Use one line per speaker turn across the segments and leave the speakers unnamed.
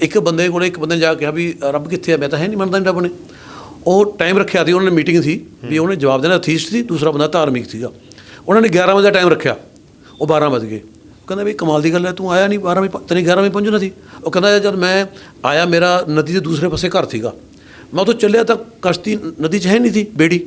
ਇੱਕ ਬੰਦੇ ਕੋਲੇ ਇੱਕ ਬੰਦੇ ਨੇ ਜਾ ਕੇ ਕਿਹਾ ਵੀ ਰੱਬ ਕਿੱਥੇ ਆ? ਮੈਂ ਤਾਂ ਹੈ ਨਹੀਂ ਮੰਨਦਾ ਨਹੀਂ ਰੱਬ ਨੇ। ਉਹ ਟਾਈਮ ਰੱਖਿਆ ਸੀ, ਉਹਨਾਂ ਨੇ ਮੀਟਿੰਗ ਸੀ ਵੀ ਉਹਨੇ ਜਵਾਬ ਦੇਣਾ ਅਥੀਸਟ ਸੀ, ਦੂਸਰਾ ਬੰਦਾ ਧਾਰਮਿਕ ਸੀਗਾ। ਉਹਨਾਂ ਨੇ 11 ਵਜੇ ਦਾ ਟਾਈਮ ਰੱਖਿਆ। ਉਹ 12 ਵਜ ਗਏ। ਕਹਿੰਦਾ ਵੀ ਕਮਾਲ ਦੀ ਗੱਲ ਹੈ, ਤੂੰ ਆਇਆ ਨਹੀਂ 12 ਵਜੇ ਤੈਨੂੰ 11 ਵਜੇ ਪਹੁੰਚਣਾ ਸੀ। ਉਹ ਕਹਿੰਦਾ ਜਦ ਮੈਂ ਆਇਆ, ਮੇਰਾ ਨਦੀ ਦੇ ਦੂਸਰੇ ਪਾਸੇ ਘਰ ਸੀਗਾ। ਮੈਂ ਉੱਥੋਂ ਚੱਲਿਆ ਤਾਂ ਕਸ਼ਤੀ ਨਦੀ 'ਚ ਹੈ ਨਹੀਂ ਸੀ, ਬੇੜੀ।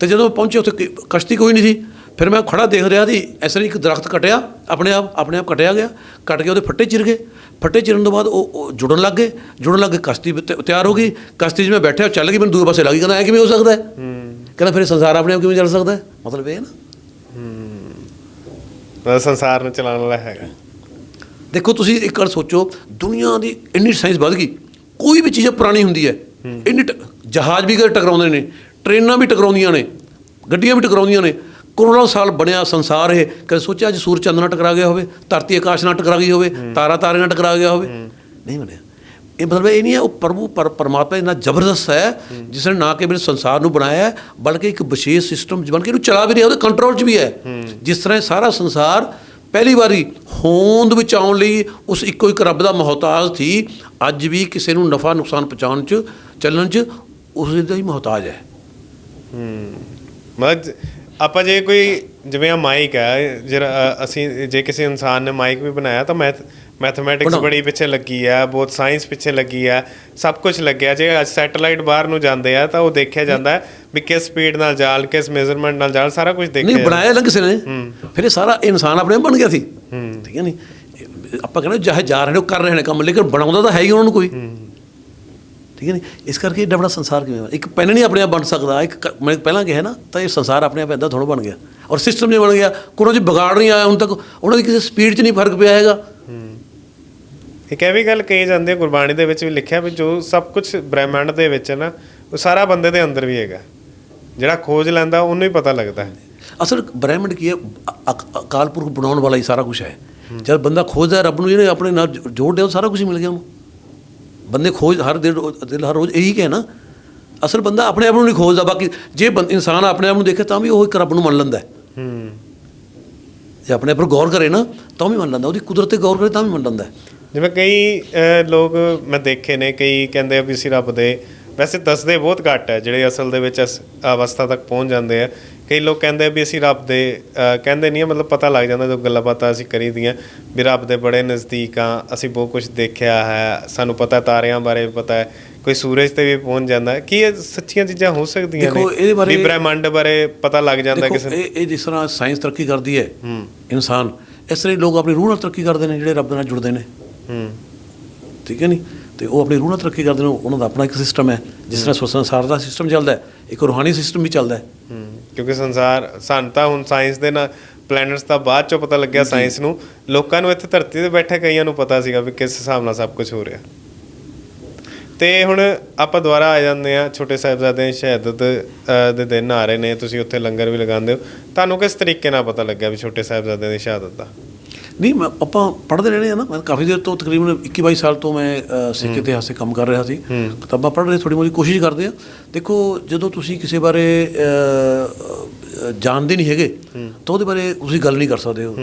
ਤੇ ਜਦੋਂ ਮੈਂ ਪਹੁੰਚੇ, ਉੱਥੇ ਕ- ਕਸ਼ਤੀ ਕੋਈ ਨਹੀਂ ਸੀ। ਫਿਰ ਮੈਂ ਖੜਾ ਦੇਖ ਰਿਹਾ ਸੀ, ਇਸ ਤਰ੍ਹਾਂ ਇੱਕ ਦਰਖਤ ਕਟਿਆ, ਆਪਣੇ ਆਪ ਆਪਣੇ ਆਪ ਕਟਿਆ ਗਿਆ। ਕੱਟ ਕੇ ਉਹਦੇ ਫੱਟੇ ਚਿਰ ਗਏ। ਫੱਟੇ ਚਿਰਨ ਤੋਂ ਬਾਅਦ ਉਹ ਜੁੜਨ ਲੱਗ ਗਏ। ਜੁੜਨ ਲੱਗ ਕੇ ਕਸ਼ਤੀ ਤਿਆਰ ਹੋ ਗਈ। ਕਸ਼ਤੀ 'ਚ ਮੈਂ ਬੈਠਿਆ ਚੱਲ ਗਈ ਮੈਨੂੰ ਦੂਏ ਪਾਸੇ ਲੱਗੀ ਕਹਿੰਦਾ ਐ ਕਿਵੇਂ ਹੋ ਸਕਦਾ ਹੈ? ਕਹਿੰਦਾ ਫਿਰ ਸੰਸਾਰ ਆਪਣੇ ਆਪ ਕਿਵੇਂ ਚੱਲ ਸਕਦਾ ਹੈ? ਮਤਲਬ ਇਹ ਹੈ ਨਾ।
ਸੰਸਾਰ ਨੂੰ ਚਲਾਉਣ ਵਾਲਾ ਹੈਗਾ।
ਦੇਖੋ ਤੁਸੀਂ ਇੱਕ ਵਾਰ ਸੋਚੋ ਦੁਨੀਆ ਦੀ ਇੰਨੀ ਸਾਇੰਸ ਵੱਧ ਗਈ ਕੋਈ ਵੀ ਚੀਜ਼ ਪੁਰਾਣੀ ਹੁੰਦੀ ਹੈ ਇੰਨੀ ਜਹਾਜ਼ ਵੀ ਟਕਰਾਉਂਦੇ ਨੇ ਟ੍ਰੇਨਾਂ ਵੀ ਟਕਰਾਉਂਦੀਆਂ ਨੇ ਗੱਡੀਆਂ ਵੀ ਟਕਰਾਉਂਦੀਆਂ ਨੇ ਕਰੋੜਾਂ ਸਾਲ ਬਣਿਆ ਸੰਸਾਰ ਇਹ। ਕਦੇ ਸੋਚਿਆ ਅੱਜ ਸੂਰਜ ਚੰਦ ਨਾਲ ਟਕਰਾ ਗਿਆ ਹੋਵੇ ਧਰਤੀ ਆਕਾਸ਼ ਨਾਲ ਟਕਰਾ ਗਈ ਹੋਵੇ ਤਾਰਾ ਤਾਰੇ ਨਾਲ ਟਕਰਾ ਗਿਆ ਹੋਵੇ। ਨਹੀਂ ਬਣਿਆ। ਇਹ ਮਤਲਬ ਇਹ ਨਹੀਂ ਹੈ ਉਹ ਪ੍ਰਭੂ ਪਰ ਪਰਮਾਤਮਾ ਇੰਨਾ ਜ਼ਬਰਦਸਤ ਹੈ ਜਿਸ ਨੇ ਨਾ ਕੇਵਲ ਸੰਸਾਰ ਨੂੰ ਬਣਾਇਆ ਹੈ ਬਲਕਿ ਇੱਕ ਵਿਸ਼ੇਸ਼ ਸਿਸਟਮ ਬਣ ਕੇ ਇਹਨੂੰ ਚਲਾ ਵੀ ਰਿਹਾ ਉਹਦੇ ਕੰਟਰੋਲ 'ਚ ਵੀ ਹੈ। ਜਿਸ ਤਰ੍ਹਾਂ ਸਾਰਾ ਸੰਸਾਰ ਪਹਿਲੀ ਵਾਰੀ ਹੋਂਦ ਵਿੱਚ ਆਉਣ ਲਈ ਉਸ ਇੱਕੋ ਇੱਕ ਰੱਬ ਦਾ ਮੁਹਤਾਜ ਸੀ ਅੱਜ ਵੀ ਕਿਸੇ ਨੂੰ ਨਫਾ ਨੁਕਸਾਨ ਪਹੁੰਚਾਉਣ 'ਚ ਚੱਲਣ 'ਚ ਉਸ ਦਾ ਹੀ ਮੁਹਤਾਜ ਹੈ।
ਮਤਲਬ ਜ- ਆਪਾਂ ਜੇ ਕੋਈ ਜਿਵੇਂ ਆ ਮਾਈਕ ਹੈ ਜਿਹੜਾ ਅਸੀਂ ਜੇ ਕਿਸੇ ਇਨਸਾਨ ਨੇ ਮਾਈਕ ਵੀ ਬਣਾਇਆ ਤਾਂ ਮੈਥ ਮੈਥਮੈਟਿਕਸ। ਬੜੀ ਪਿੱਛੇ ਲੱਗੀ ਆ ਬਹੁਤ ਸਾਇੰਸ ਪਿੱਛੇ ਲੱਗੀ ਆ ਸਭ ਕੁਝ ਲੱਗਿਆ। ਜੇ ਅੱਜ ਸੈਟੇਲਾਈਟ ਬਾਹਰ ਨੂੰ ਜਾਂਦੇ ਆ ਤਾਂ ਉਹ ਦੇਖਿਆ ਜਾਂਦਾ ਵੀ ਕਿਸ ਸਪੀਡ ਨਾਲ ਜਾਲ ਕਿਸ ਮੇਜ਼ਰਮੈਂਟ ਨਾਲ ਜਾਲ ਸਾਰਾ ਕੁਝ ਦੇਖਿਆ
ਨਹੀਂ ਬਣਾਇਆ ਨਾ ਕਿਸੇ ਨੇ। ਫਿਰ ਇਹ ਸਾਰਾ ਇਨਸਾਨ ਆਪਣੇ ਆਪ ਬਣ ਗਿਆ ਸੀ। ਠੀਕ ਹੈ ਨਹੀਂ ਆਪਾਂ ਕਹਿੰਦੇ ਚਾਹੇ ਜਾ ਰਹੇ ਨੇ ਉਹ ਕਰ ਰਹੇ ਨੇ ਕੰਮ ਲੇਕਿਨ ਬਣਾਉਂਦਾ ਤਾਂ ਹੈ ਹੀ ਉਹਨਾਂ ਨੂੰ ਕੋਈ। ਠੀਕ ਹੈ ਨਹੀਂ ਇਸ ਕਰਕੇ ਏਡਾ ਬੜਾ ਸੰਸਾਰ ਕਿਵੇਂ ਇੱਕ ਪੈਨ ਨਹੀਂ ਆਪਣੇ ਆਪ ਬਣ ਸਕਦਾ। ਇੱਕ ਮੈਂ ਪਹਿਲਾਂ ਕਿਹਾ ਨਾ ਤਾਂ ਇਹ ਸੰਸਾਰ ਆਪਣੇ ਆਪ ਇਦਾਂ ਥੋੜਾ ਬਣ ਗਿਆ। ਔਰ ਸਿਸਟਮ ਨਹੀਂ ਬਣ ਗਿਆ ਕੋਈ ਚ ਵਿਗਾੜ ਨਹੀਂ ਆਇਆ ਹੁਣ ਤੱਕ ਉਹਨਾਂ ਦੀ ਕਿਸੇ ਸਪੀਡ 'ਚ ਨਹੀਂ ਫ਼ਰਕ ਪਿਆ ਹੈਗਾ।
ਇੱਕ ਇਹ ਵੀ ਗੱਲ ਕਹੀ ਜਾਂਦੀ ਹੈ ਗੁਰਬਾਣੀ ਦੇ ਵਿੱਚ ਵੀ ਲਿਖਿਆ ਵੀ ਜੋ ਸਭ ਕੁਝ ਬ੍ਰਹਿਮੰਡ ਦੇ ਵਿੱਚ ਹੈ ਨਾ ਉਹ ਸਾਰਾ ਬੰਦੇ ਦੇ ਅੰਦਰ ਵੀ ਹੈਗਾ। ਜਿਹੜਾ ਖੋਜ ਲੈਂਦਾ ਉਹਨੂੰ ਹੀ ਪਤਾ ਲੱਗਦਾ ਹੈ।
ਅਸਲ ਬ੍ਰਹਿਮੰਡ ਕੀ ਹੈ? ਅਕਾਲ ਪੁਰਖ ਬਣਾਉਣ ਵਾਲਾ ਹੀ ਸਾਰਾ ਕੁਝ ਹੈ। ਜਦ ਬੰਦਾ ਖੋਜਦਾ ਰੱਬ ਨੂੰ ਇਹਨੇ ਆਪਣੇ ਨਾਲ ਜੋ- ਜੋੜ ਦਿਆ ਸਾਰਾ ਕੁਝ ਮਿਲ ਗਿਆ ਉਹਨੂੰ। ਬੰਦੇ ਖੋਜ ਹਰ ਦਿਨ ਹਰ ਰੋਜ਼ ਇਹੀ ਕਹੇ ਨਾ ਅਸਲ ਬੰਦਾ ਆਪਣੇ ਆਪ ਨੂੰ ਨਹੀਂ ਖੋਜਦਾ ਬਾਕੀ ਜੇ ਇਨਸਾਨ ਆਪਣੇ ਆਪ ਨੂੰ ਦੇਖੇ ਤਾਂ ਵੀ ਉਹ ਇੱਕ ਰੱਬ ਨੂੰ ਮੰਨ ਲੈਂਦਾ ਹੈ। ਜੇ ਆਪਣੇ ਆਪ ਗੌਰ ਕਰੇ ਨਾ ਤਾਂ ਵੀ ਮੰਨ ਲੈਂਦਾ ਉਹਦੀ ਕੁਦਰਤ ਤੇ ਗੌਰ ਕਰੇ ਤਾਂ ਵੀ ਮੰਨ ਲੈਂਦਾ
ਜਿਵੇਂ ਕਈ ਲੋਕ ਮੈਂ ਦੇਖੇ ਨੇ ਕਈ ਕਹਿੰਦੇ ਆ ਵੀ ਅਸੀਂ ਰੱਬ ਦੇ ਵੈਸੇ ਦੱਸਦੇ ਬਹੁਤ ਘੱਟ ਹੈ ਜਿਹੜੇ ਅਸਲ ਦੇ ਵਿੱਚ ਇਸ ਅਵਸਥਾ ਤੱਕ ਪਹੁੰਚ ਜਾਂਦੇ ਆ। ਕਈ ਲੋਕ ਕਹਿੰਦੇ ਵੀ ਅਸੀਂ ਰੱਬ ਦੇ ਕਹਿੰਦੇ ਨਹੀਂ ਮਤਲਬ ਪਤਾ ਲੱਗ ਜਾਂਦਾ ਜਦੋਂ ਗੱਲਾਂ ਬਾਤਾਂ ਅਸੀਂ ਕਰੀਦੀਆਂ ਵੀ ਰੱਬ ਦੇ ਬੜੇ ਨਜ਼ਦੀਕ ਆ ਅਸੀਂ ਬਹੁਤ ਕੁਝ ਦੇਖਿਆ ਹੈ ਸਾਨੂੰ ਪਤਾ ਤਾਰਿਆਂ ਬਾਰੇ ਪਤਾ ਹੈ ਕੋਈ ਸੂਰਜ ਤੇ ਵੀ ਪਹੁੰਚ ਜਾਂਦਾ ਕੀ ਇਹ ਸੱਚੀਆਂ ਚੀਜ਼ਾਂ ਹੋ ਸਕਦੀਆਂ
ਦੇਖੋ,
ਨੇ?
ਇਹਦੇ ਬਾਰੇ-
ਵੀ ਬ੍ਰਹਿਮੰਡ ਬਾਰੇ ਪਤਾ ਲੱਗ ਜਾਂਦਾ ਕਿਸੇ ਨੂੰ?
ਇਹ ਇਹ ਜਿਸ ਤਰ੍ਹਾਂ ਸਾਇੰਸ ਤਰੱਕੀ ਕਰਦੀ ਹੈ ਇਨਸਾਨ ਇਸ ਤਰ੍ਹਾਂ ਹੀ ਲੋਕ ਆਪਣੀ ਰੂਹ ਨਾਲ ਤਰੱਕੀ ਕਰਦੇ ਨੇ ਜਿਹੜੇ ਰੱਬ ਨਾਲ ਜੁੜਦੇ ਨੇ।
ਹੂੰ।
ਠੀਕ ਹੈ ਨਹੀਂ ਤੇ ਉਹ ਆਪਣੀ ਰੂਹ ਨਾਲ ਤਰੱਕੀ ਕਰਦੇ ਨੇ ਉਹਨਾਂ ਦਾ ਆਪਣਾ ਇੱਕ ਸਿਸਟਮ ਹੈ ਜਿਸ ਤਰ੍ਹਾਂ ਸਵ- ਸੰਸਾਰ ਦਾ ਸਿਸਟਮ ਚੱਲਦਾ ਹੈ ਇੱਕ ਰੂਹਾਨੀ ਸਿਸਟਮ ਵੀ ਚੱਲਦਾ ਹੈ।
ਕਿਉਂਕਿ ਸੰਸਾਰ ਸਾਨੂੰ ਤਾਂ ਹੁਣ ਸਾਇੰਸ ਦੇ ਨਾਲ ਪਲੈਨਟਸ ਦਾ ਬਾਅਦ ਚੋਂ ਪਤਾ ਲੱਗਿਆ ਸਾਇੰਸ ਨੂੰ। ਲੋਕਾਂ ਨੂੰ ਇੱਥੇ ਧਰਤੀ ਤੇ ਬੈਠੇ ਕਈਆਂ ਨੂੰ ਪਤਾ ਸੀਗਾ ਵੀ ਕਿਸ ਹਿਸਾਬ ਨਾਲ ਸਭ ਕੁਝ ਹੋ ਰਿਹਾ। ਤੇ ਹੁਣ ਆਪਾਂ ਦੁਬਾਰਾ ਆ ਜਾਂਦੇ ਆ ਛੋਟੇ ਸਾਹਿਬਜ਼ਾਦੇ ਦੀ ਸ਼ਹਾਦਤ ਦੇ ਦਿਨ ਆ ਰਹੇ ਨੇ ਤੁਸੀਂ ਉੱਥੇ ਲੰਗਰ ਵੀ ਲਗਾਉਂਦੇ ਹੋ। ਤੁਹਾਨੂੰ ਕਿਸ ਤਰੀਕੇ ਨਾਲ ਪਤਾ ਲੱਗਿਆ ਵੀ ਛੋਟੇ ਸਾਹਿਬਜ਼ਾਦੇ ਦੀ ਸ਼ਹਾਦਤ ਦਾ?
ਨਹੀਂ ਮੈਂ ਆਪਾਂ ਪੜ੍ਹਦੇ ਰਹੇ ਆ ਨਾ। ਮੈਂ ਕਾਫੀ ਦੇਰ ਤੋਂ ਤਕਰੀਬਨ 21 22 ਸਾਲ ਤੋਂ ਮੈਂ ਸਿੱਖ ਇਤਿਹਾਸ ਤੇ ਕੰਮ ਕਰ ਰਿਹਾ ਸੀ। ਕਿਤਾਬਾਂ ਪੜ੍ਹ ਰਹੇ ਥੋੜੀ ਮੋਦੀ ਕੋਸ਼ਿਸ਼ ਕਰਦੇ ਆ ਦੇਖੋ ਜਦੋਂ ਤੁਸੀਂ ਕਿਸੇ ਬਾਰੇ ਜਾਣਦੇ ਨਹੀਂ ਹੈਗੇ ਤਾਂ ਉਹਦੇ ਬਾਰੇ ਤੁਸੀਂ ਗੱਲ ਨਹੀਂ ਕਰ ਸਕਦੇ ਹੋ।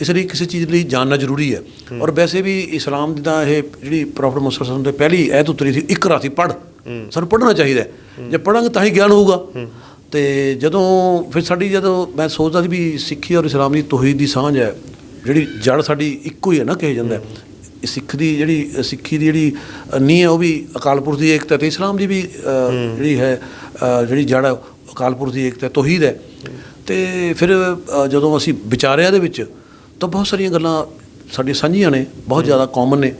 ਇਸ ਲਈ ਕਿਸੇ ਚੀਜ਼ ਲਈ ਜਾਣਨਾ ਜ਼ਰੂਰੀ ਹੈ। ਔਰ ਵੈਸੇ ਵੀ ਇਸਲਾਮ ਦੀ ਤਾਂ ਇਹ ਜਿਹੜੀ ਪ੍ਰੋਫੈਟ ਵਸੱਲਮ ਦੇ ਪਹਿਲੀ ਐਤ ਉਤਰੀ ਸੀ ਇਕਰਾ ਸੀ ਪੜ੍ਹ। ਸਾਨੂੰ ਪੜ੍ਹਨਾ ਚਾਹੀਦਾ ਹੈ। ਜੇ ਪੜਾਂਗੇ ਤਾਂ ਹੀ ਗਿਆਨ ਹੋਊਗਾ। ਤੇ ਜਦੋਂ ਫਿਰ ਸਾਡੀ ਜਦੋਂ ਮੈਂ ਸੋਚਦਾ ਸੀ ਵੀ ਸਿੱਖੀ ਔਰ ਇਸਲਾਮ ਦੀ ਤੋਹੀਦ ਦੀ ਸਾਂਝ ਹੈ ਜਿਹੜੀ ਜੜ ਸਾਡੀ ਇੱਕੋ ਹੀ ਹੈ ਨਾ ਕਿਹਾ ਜਾਂਦਾ ਸਿੱਖ ਦੀ ਜਿਹੜੀ ਸਿੱਖੀ ਦੀ ਜਿਹੜੀ ਨੀਂਹ ਹੈ ਉਹ ਵੀ ਅਕਾਲ ਪੁਰਖ ਦੀ ਏਕਤਾ ਤੇ ਇਸਲਾਮ ਦੀ ਵੀ ਜਿਹੜੀ ਹੈ ਜਿਹੜੀ ਜੜ ਅਕਾਲ ਪੁਰਖ ਦੀ ਏਕਤਾ ਤੋਹੀਦ ਹੈ। ਤੇ ਫਿਰ ਜਦੋਂ ਅਸੀਂ ਵਿਚਾਰਿਆ ਦੇ ਵਿੱਚ ਤਾਂ ਬਹੁਤ ਸਾਰੀਆਂ ਗੱਲਾਂ ਸਾਡੀਆਂ ਸਾਂਝੀਆਂ ਨੇ ਬਹੁਤ ਜ਼ਿਆਦਾ ਕਾਮਨ ਨੇ।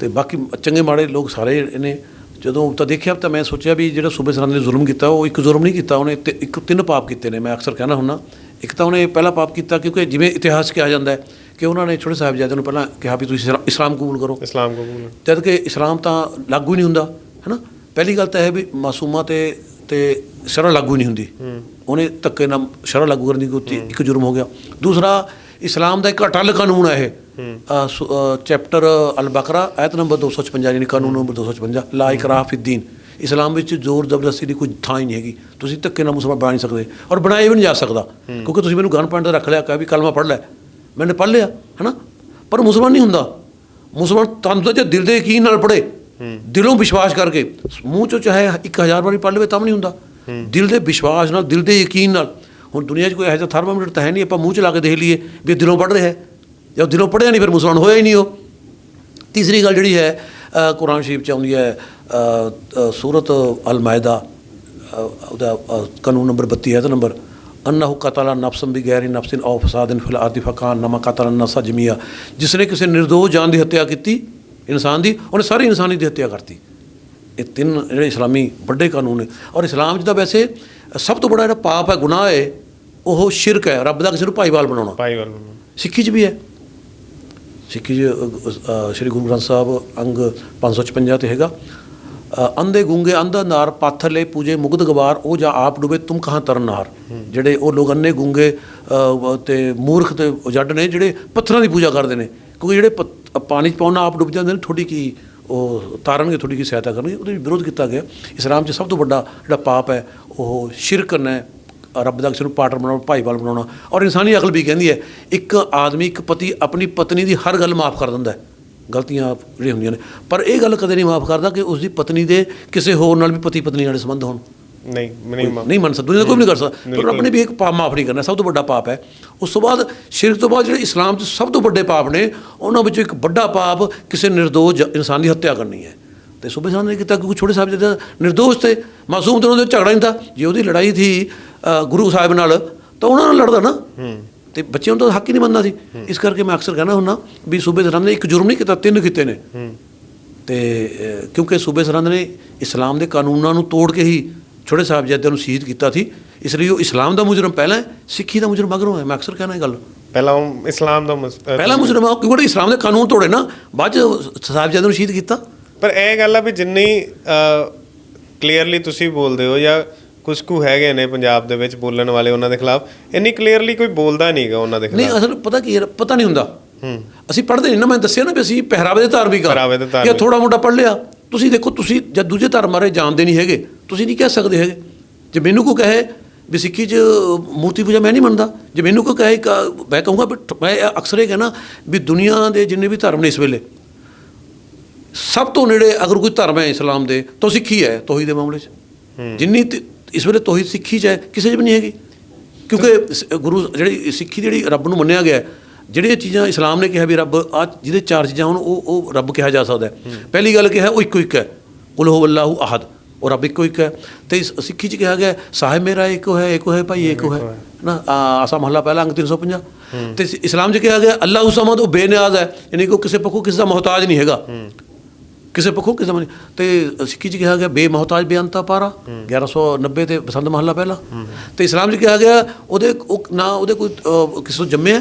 ਤੇ ਬਾਕੀ ਚੰਗੇ ਮਾੜੇ ਲੋਕ ਸਾਰੇ ਨੇ ਜਦੋਂ ਤਾਂ ਦੇਖਿਆ ਤਾਂ ਮੈਂ ਸੋਚਿਆ ਵੀ ਜਿਹੜਾ ਸੂਬੇ ਸਰਹੰਦ ਨੇ ਜ਼ੁਲਮ ਕੀਤਾ ਉਹ ਇੱਕ ਜ਼ੁਲਮ ਨਹੀਂ ਕੀਤਾ ਉਹਨੇ ਇੱਕ ਤਿੰਨ ਪਾਪ ਕੀਤੇ ਨੇ ਮੈਂ ਅਕਸਰ ਕਹਿਣਾ ਹੁੰਨਾ ਇੱਕ ਤਾਂ ਉਹਨੇ ਪਹਿਲਾ ਪਾਪ ਕੀਤਾ ਕਿਉਂਕਿ ਜਿਵੇਂ ਇਤਿਹਾਸ ਕਿਹਾ ਜਾਂਦਾ ਹੈ ਕਿ ਉਹਨਾਂ ਨੇ ਛੋਟੇ ਸਾਹਿਬਜ਼ਾਦਿਆਂ ਨੂੰ ਪਹਿਲਾਂ ਕਿਹਾ ਵੀ ਤੁਸੀਂ ਇਸਲਾਮ ਕਬੂਲ ਕਰੋ।
ਇਸਲਾਮ ਕਬੂਲ।
ਜਦ ਕਿ ਇਸਲਾਮ ਤਾਂ ਲਾਗੂ ਨਹੀਂ ਹੁੰਦਾ ਹੈਨਾ? ਪਹਿਲੀ ਗੱਲ ਤਾਂ ਇਹ ਵੀ ਮਾਸੂਮਾਂ ਤੇ ਤੇ ਸ਼ਰਅ ਲਾਗੂ ਨਹੀਂ ਹੁੰਦੀ। ਉਹਨੇ ਧੱਕੇ ਨਾਲ ਸ਼ਰਅ ਲਾਗੂ ਕਰਨ ਦੀ ਕੀਤੀ ਇੱਕ ਜੁਰਮ ਹੋ ਗਿਆ। ਦੂਸਰਾ ਇਸਲਾਮ ਦਾ ਇੱਕ ਅਟੱਲ ਕਾਨੂੰਨ ਹੈ ਇਹ। ਚੈਪਟਰ ਅਲ ਬਕਰਾ ਆਇਤ ਨੰਬਰ 256 ਯਾਨੀ ਕਾਨੂੰਨ ਨੰਬਰ 256 ਲਾ ਇਕਰਾਹ ਫਿਦ ਇਸਲਾਮ ਵਿੱਚ ਜ਼ੋਰ ਜ਼ਬਰਦਸਤੀ ਦੀ ਕੋਈ ਥਾਂ ਹੀ ਨਹੀਂ ਹੈਗੀ। ਤੁਸੀਂ ਧੱਕੇ ਨਾਲ ਮੁਸਲਮਾਨ ਬਣਾ ਨਹੀਂ ਸਕਦੇ ਔਰ ਬਣਾਏ ਵੀ ਨਹੀਂ ਜਾ ਸਕਦਾ। ਕਿਉਂਕਿ ਤੁਸੀਂ ਮੈਨੂੰ ਗਨ ਪੁਆਇੰਟ ਤੇ ਰੱਖ ਲਿਆ ਕਿ ਵੀ ਕਲਮਾ ਪੜ੍ਹ ਲੈ। ਮੈਨੇ ਪੜ੍ਹ ਲਿਆ ਹੈਨਾ? ਪਰ ਮੁਸਲਮਾਨ ਨਹੀਂ ਹੁੰਦਾ। ਮੁਸਲਮਾਨ ਤੁਹਾਨੂੰ ਤਾਂ ਜੇ ਦਿਲ ਦੇ ਯਕੀਨ ਨਾਲ ਪੜੇ ਦਿਲੋਂ ਵਿਸ਼ਵਾਸ ਕਰਕੇ। ਮੂੰਹ ਚੋਂ ਚਾਹੇ 1000 ਵਾਰੀ ਪੜ ਲਵੇ ਤਾਂ ਵੀ ਨਹੀਂ ਹੁੰਦਾ। ਦਿਲ ਦੇ ਵਿਸ਼ਵਾਸ ਨਾਲ ਦਿਲ ਦੇ ਯਕੀਨ ਨਾਲ। ਹੁਣ ਦੁਨੀਆ 'ਚ ਕੋਈ ਇਹੋ ਜਿਹਾ ਥਰਮਾਮੀਟਰ ਤਾਂ ਹੈ ਨਹੀਂ ਆਪਾਂ ਮੂੰਹ 'ਚ ਲਾ ਕੇ ਦੇਖ ਲਈਏ ਵੀ ਦਿਲੋਂ ਪੜ ਰਿਹਾ ਹੈ। ਜੇ ਉਹ ਦਿਲੋਂ ਪੜਿਆ ਨਹੀਂ ਫਿਰ ਮੁਸਲਮਾਨ ਹੋਇਆ ਹੀ ਨਹੀਂ ਉਹ। ਤੀਸਰੀ ਗੱਲ ਜਿਹੜੀ ਹੈ ਕੁਰਾਨ ਸ਼ਰੀਫ ਚ ਆਉਂਦੀ ਹੈ ਸੂਰਤ ਅਲ ਮਾਇਦਾ ਉਹਦਾ ਕਾਨੂੰਨ ਨੰਬਰ 32 ਹੈ ਤਾਂ ਨੰਬਰ। ਅੰਨਹੁ ਕਤਲਾ ਨਫਸਨ ਵੀ ਗੈਰੀ ਨਫਸਿਨ ਔ ਫਸਾਦਨ ਫਿਲ ਆਰਦੀ ਫਕਾਨ ਨਮਾ ਕਤਲਾ ਨਸਾ ਜਮੀਆ। ਜਿਸ ਨੇ ਕਿਸੇ ਨਿਰਦੋਸ਼ ਜਾਨ ਦੀ ਹੱਤਿਆ ਕੀਤੀ ਇਨਸਾਨ ਦੀ ਉਹਨੇ ਸਾਰੀ ਇਨਸਾਨੀ ਦੀ ਹੱਤਿਆ ਕਰਤੀ। ਇਹ ਤਿੰਨ ਜਿਹੜੇ ਇਸਲਾਮੀ ਵੱਡੇ ਕਾਨੂੰਨ ਨੇ। ਔਰ ਇਸਲਾਮ 'ਚ ਤਾਂ ਵੈਸੇ ਸਭ ਤੋਂ ਬੜਾ ਜਿਹੜਾ ਪਾਪ ਹੈ ਗੁਨਾਹ ਹੈ ਉਹ ਸ਼ਿਰਕ ਹੈ। ਰੱਬ ਦਾ ਕਿਸੇ ਨੂੰ ਭਾਈਵਾਲ ਬਣਾਉਣਾ।
ਭਾਈਵਾਲ
ਸਿੱਖੀ 'ਚ ਵੀ ਹੈ। ਸਿੱਖੀ ਅ, ਸ਼੍ਰੀ ਗੁਰੂ ਗ੍ਰੰਥ ਸਾਹਿਬ ਅੰਗ 556 ਤੇ ਹੈਗਾ। ਅ, ਅੰਧੇ ਗੁੰਗੇ ਅੰਧਾ ਨਾਰ ਪਾਥਰ ਲੈ ਪੂਜੇ ਮੁਗਧ ਗਵਾਰ ਉਹ ਜਾਂ ਆਪ ਡੁਬੇ ਤੁਮ ਕਹਾਂ ਤਰਨ ਨਾਰ ਜਿਹੜੇ ਉਹ ਲੋਕ ਅੰਨੇ ਗੁੰਗੇ ਤੇ ਮੂਰਖ ਤੇ ਜੱਡ ਨੇ ਜਿਹੜੇ ਪੱਥਰਾਂ ਦੀ ਪੂਜਾ ਕਰਦੇ ਨੇ। ਕਿਉਂਕਿ ਜਿਹੜੇ ਪਾਣੀ 'ਚ ਪਾਉਣਾ ਆਪ ਡੁੱਬ ਜਾਂਦੇ ਨੇ ਥੋੜੀ ਕੀ ਉਹ ਤਾਰਨਗੇ ਥੋੜੀ ਕੀ ਸਹਾਇਤਾ ਕਰਨਗੇ। ਉਹਦੇ ਵਿਰੋਧ ਕੀਤਾ ਗਿਆ। ਇਸਲਾਮ 'ਚ ਸਭ ਤੋਂ ਵੱਡਾ ਜਿਹੜਾ ਪਾਪ ਹੈ ਉਹ ਸ਼ਿਰਕ ਹੈ ਰੱਬ ਦਾ ਕਿਸੇ ਨੂੰ ਪਾਰਟਨਰ ਬਣਾਉਣਾ ਭਾਈਵਾਲ ਬਣਾਉਣਾ ਔਰ ਇਨਸਾਨੀ ਅਕਲ ਵੀ ਕਹਿੰਦੀ ਹੈ ਇੱਕ ਆਦਮੀ ਇੱਕ ਪਤੀ ਆਪਣੀ ਪਤਨੀ ਦੀ ਹਰ ਗੱਲ ਮਾਫ ਕਰ ਦਿੰਦਾ ਹੈ। ਗਲਤੀਆਂ ਜਿਹੜੀਆਂ ਹੁੰਦੀਆਂ ਨੇ। ਪਰ ਇਹ ਗੱਲ ਕਦੇ ਨਹੀਂ ਮਾਫ ਕਰਦਾ ਕਿ ਉਸ ਦੀ ਪਤਨੀ ਦੇ ਕਿਸੇ ਹੋਰ ਨਾਲ ਵੀ ਪਤੀ ਪਤਨੀ ਵਾਲੇ ਸੰਬੰਧ ਹੋਣ।
ਨਹੀਂ ਨਹੀਂ ਮੰਨ-
ਨਹੀਂ ਮੰਨ ਸਕਦਾ ਦੁਨੀਆ ਕੋਈ ਨਹੀਂ ਕਰ ਸਕਦਾ। ਪਰ ਰੱਬ ਨੇ ਵੀ ਇੱਕ ਪਾਪ ਮਾਫ ਨਹੀਂ ਕਰਨਾ ਸਭ ਤੋਂ ਵੱਡਾ ਪਾਪ ਹੈ। ਉਸ ਤੋਂ ਬਾਅਦ ਸ਼ਿਰਕ ਤੋਂ ਬਾਅਦ ਜਿਹੜੇ ਇਸਲਾਮ 'ਚ ਸਭ ਤੋਂ ਵੱਡੇ ਪਾਪ ਨੇ ਉਹਨਾਂ ਵਿੱਚੋਂ ਇੱਕ ਵੱਡਾ ਪਾਪ ਕਿਸੇ ਨਿਰਦੋਸ਼ ਇਨਸਾਨ ਦੀ ਹੱਤਿਆ ਕਰਨੀ ਹੈ। ਤੇ ਸੂਬੇ ਸਾਹਿਬ ਨੇ ਕੀਤਾ ਕਿਉਂਕਿ ਛੋਟੇ ਸਾਹਿਬ ਜਿਹੜੇ ਨਿਰਦੋਸ਼ ਤੇ ਮਾਸੂਮ ਤੇ ਉਹਨਾਂ ਦੇ ਝਗੜਾ ਨਹੀਂ ਤਾਂ ਜੇ ਉਹਦੀ ਲੜਾਈ ਸੀ ਅ, ਗੁਰੂ ਸਾਹਿਬ ਨਾਲ ਤਾਂ ਉਹਨਾਂ ਨਾਲ ਲੜਦਾ ਨਾ। ਤੇ ਬੱਚਿਆਂ ਨੂੰ ਤਾਂ ਹੱਕ ਹੀ ਨਹੀਂ ਮੰਨਦਾ ਸੀ। ਇਸ ਕਰਕੇ ਮੈਂ ਅਕਸਰ ਕਹਿੰਦਾ ਹੁੰਦਾ ਵੀ ਸੂਬੇ ਸਰਹੰਦ ਨੇ ਇੱਕ ਜੁਰਮ ਨਹੀਂ ਕੀਤਾ ਤਿੰਨ ਕੀਤੇ ਨੇ। ਤੇ ਕਿਉਂਕਿ ਸੂਬੇ ਸਰਹੰਦ ਨੇ ਇਸਲਾਮ ਦੇ ਕਾਨੂੰਨਾਂ ਨੂੰ ਤੋੜ ਕੇ ਹੀ ਛੋਟੇ ਸਾਹਿਬਜ਼ਾਦਿਆਂ ਨੂੰ ਸ਼ਹੀਦ ਕੀਤਾ ਸੀ। ਇਸ ਲਈ ਉਹ ਇਸਲਾਮ ਦਾ ਮੁਜਰਮ ਪਹਿਲਾਂ ਸਿੱਖੀ ਦਾ ਮੁਜਰਮ ਮਗਰੋਂ ਹੈ। ਮੈਂ ਅਕਸਰ ਕਹਿੰਦਾ ਇਹ ਗੱਲ।
ਪਹਿਲਾਂ ਉਹ ਇਸਲਾਮ ਦਾ
ਪਹਿਲਾ ਮੁਜਰਮ ਆ, ਕਿਉਂਕਿ ਇਸਲਾਮ ਦੇ ਕਾਨੂੰਨ ਤੋੜੇ ਨਾ ਬਾਅਦ ਚ ਸਾਹਿਬਜ਼ਾਦਿਆਂ ਨੂੰ ਸ਼ਹੀਦ ਕੀਤਾ।
ਪਰ ਇਹ ਗੱਲ ਆ ਵੀ ਜਿੰਨੀ ਕਲੀਅਰਲੀ ਤੁਸੀਂ ਬੋਲਦੇ ਹੋ ਜਾਂ ਕੁਝ ਕੁ ਹੈਗੇ ਨੇ ਪੰਜਾਬ ਦੇ ਵਿੱਚ ਬੋਲਣ ਵਾਲੇ ਉਹਨਾਂ ਦੇ ਖਿਲਾਫ ਇੰਨੀ ਕਲੀਅਰਲੀ ਕੋਈ ਬੋਲਦਾ ਨਹੀਂਗਾ ਉਹਨਾਂ ਦੇ
ਨਹੀਂ
ਖਿਲਾਫ।
ਅਸਲ ਪਤਾ ਕੀ ਹੈ ਪਤਾ ਨਹੀਂ ਹੁੰਦਾ। ਅਸੀਂ ਪੜ੍ਹਦੇ ਨਹੀਂ ਨਾ ਮੈਂ ਦੱਸਿਆ ਨਾ ਵੀ ਅਸੀਂ ਪਹਿਰਾਵੇ ਦੇ ਧਾਰਮਿਕ ਆ।
ਪਹਿਰਾਵੇ ਦੇ
ਜਾਂ
ਧਾਰਮਿਕ।
ਥੋੜਾ ਮੋਟਾ ਪੜ੍ਹ ਲਿਆ। ਤੁਸੀਂ ਦੇਖੋ ਤੁਸੀਂ ਜਦ ਦੂਜੇ ਧਰਮ ਬਾਰੇ ਜਾਣਦੇ ਨਹੀਂ ਹੈਗੇ ਤੁਸੀਂ ਨਹੀਂ ਕਹਿ ਸਕਦੇ ਹੈਗੇ। ਜੇ ਮੈਨੂੰ ਕੋਈ ਕਹੇ ਵੀ ਸਿੱਖੀ 'ਚ ਮੂਰਤੀ ਪੂਜਾ ਮੈਂ ਨਹੀਂ ਮੰਨਦਾ ਜੇ ਮੈਨੂੰ ਕੋਈ ਕਹੇ ਕਿ- ਮੈਂ ਕਹੂੰਗਾ ਵੀ ਠ- ਮੈਂ ਇਹ ਅਕਸਰ ਇਹ ਕਹਿਣਾ ਵੀ ਦੁਨੀਆ ਦੇ ਜਿੰਨੇ ਵੀ ਧਰਮ ਨੇ ਇਸ ਵੇਲੇ ਸਭ ਤੋਂ ਨੇੜੇ ਅਗਰ ਕੋਈ ਧਰਮ ਹੈ ਇਸਲਾਮ ਦੇ ਤਾਂ ਸਿੱਖੀ ਹੈ ਤੋਹੀ ਦੇ ਮਾਮਲੇ 'ਚ। ਜਿੰਨੀ ਤ- ਇਸ ਵੇਲੇ ਤੋਹੀ ਸਿੱਖੀ 'ਚ ਹੈ ਕਿਸੇ 'ਚ ਵੀ ਨਹੀਂ ਹੈਗੀ। ਕਿਉਂਕਿ ਸ- ਗੁਰੂ ਜਿਹੜੀ ਸਿੱਖੀ ਜਿਹੜੀ ਰੱਬ ਨੂੰ ਮੰਨਿਆ ਗਿਆ ਹੈ, ਜਿਹੜੀਆਂ ਚੀਜ਼ਾਂ ਇਸਲਾਮ ਨੇ ਕਿਹਾ ਵੀ ਰੱਬ ਆ ਜਿਹਦੇ ਚਾਰ ਚੀਜ਼ਾਂ ਹੋਣ ਉਹ ਉਹ ਰੱਬ ਕਿਹਾ ਜਾ ਸਕਦਾ ਹੈ। ਪਹਿਲੀ ਗੱਲ ਕਿਹਾ ਉਹ ਇੱਕੋ ਇੱਕ ਹੈ। ਕੁਲ ਹੁ ਅੱਲਾਹੂ ਅਹਦ ਉਹ ਰੱਬ ਇੱਕੋ ਇੱਕ ਹੈ। ਤੇ ਇਸ ਸਿੱਖੀ 'ਚ ਕਿਹਾ ਗਿਆ ਹੈ, ਸਾਹਿਬ ਮੇਰਾ ਇੱਕੋ ਹੈ ਇੱਕੋ ਹੈ ਭਾਈ ਇੱਕੋ ਹੈ। ਨਾ ਆ ਆਸਾ ਮਹੱਲਾ ਪਹਿਲਾ ਅੰਗ 350 ਤੇ ਇਸ- ਇਸਲਾਮ 'ਚ ਕਿਹਾ ਗਿਆ ਅੱਲਾਹੁ ਸਮਦ ਉਹ ਬੇਨਿਆਜ਼ ਹੈ। ਯਾਨੀ ਕਿ ਉਹ ਕਿਸੇ ਪੱਖੋਂ ਕਿਸੇ ਦਾ ਮੁਹਤਾਜ ਨਹੀਂ ਹੈਗਾ। ਕਿਸੇ ਪੱਖੋਂ ਕਿਸੇ ਨਹੀਂ ਤੇ ਸਿੱਖੀ 'ਚ ਕਿਹਾ ਗਿਆ ਬੇਮੁਹਤਾਜ ਬੇਅੰਤਾ ਪਾਰਾ। 1190 ਤੇ ਬਸੰਤ ਮਹੱਲਾ ਪਹਿਲਾ। ਤੇ ਇਸਲਾਮ 'ਚ ਕਿਹਾ ਗਿਆ ਉਹਦੇ ਉਹ ਨਾ ਉਹਦੇ ਕੋਈ ਕਿਸੇ ਤੋਂ ਜੰਮਿਆ।